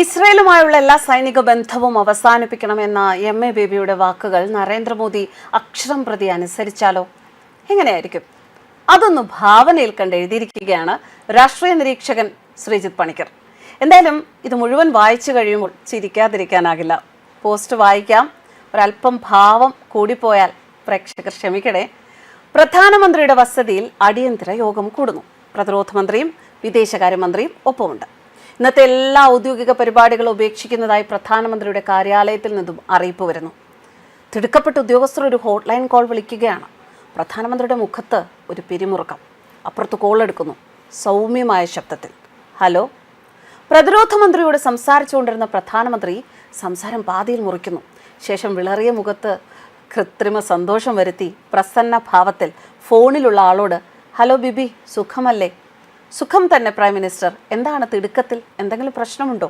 ഇസ്രയേലുമായുള്ള എല്ലാ സൈനിക ബന്ധവും അവസാനിപ്പിക്കണമെന്ന എം എ ബേബിയുടെ വാക്കുകൾ നരേന്ദ്രമോദി അക്ഷരം പ്രതി അനുസരിച്ചാലോ? എങ്ങനെയായിരിക്കും? അതൊന്ന് ഭാവനയിൽ കണ്ട് എഴുതിയിരിക്കുകയാണ് രാഷ്ട്രീയ നിരീക്ഷകൻ ശ്രീജിത് പണിക്കർ. എന്തായാലും ഇത് മുഴുവൻ വായിച്ചു കഴിയുമ്പോൾ ചിരിക്കാതിരിക്കാനാകില്ല. പോസ്റ്റ് വായിക്കാം. ഒരല്പം ഭാവം കൂടിപ്പോയാൽ പ്രേക്ഷകർ ക്ഷമിക്കണേ. പ്രധാനമന്ത്രിയുടെ വസതിയിൽ അടിയന്തര യോഗം കൂടുന്നു. പ്രതിരോധ മന്ത്രിയും വിദേശകാര്യമന്ത്രിയും ഒപ്പമുണ്ട്. ഇന്നത്തെ എല്ലാ ഔദ്യോഗിക പരിപാടികളും ഉപേക്ഷിക്കുന്നതായി പ്രധാനമന്ത്രിയുടെ കാര്യാലയത്തിൽ നിന്നും അറിയിപ്പ് വരുന്നു. തിടുക്കപ്പെട്ട ഉദ്യോഗസ്ഥർ ഒരു ഹോട്ട്ലൈൻ കോൾ വിളിക്കുകയാണ്. പ്രധാനമന്ത്രിയുടെ മുഖത്ത് ഒരു പിരിമുറുക്കം. അപ്പുറത്ത് കോൾ എടുക്കുന്നു. സൗമ്യമായ ശബ്ദത്തിൽ. ഹലോ? പ്രതിരോധ മന്ത്രിയോട് സംസാരിച്ചുകൊണ്ടിരുന്ന പ്രധാനമന്ത്രി സംസാരം പാതിയിൽ മുറിക്കുന്നു. ശേഷം വിളറിയ മുഖത്ത് കൃത്രിമ സന്തോഷം വരുത്തി പ്രസന്ന ഭാവത്തിൽ ഫോണിലുള്ള ആളോട് ഹലോ ബിബി സുഖമല്ലേ? സുഖം തന്നെ പ്രൈം മിനിസ്റ്റർ എന്താണ് തിടുക്കത്തിൽ? എന്തെങ്കിലും പ്രശ്നമുണ്ടോ?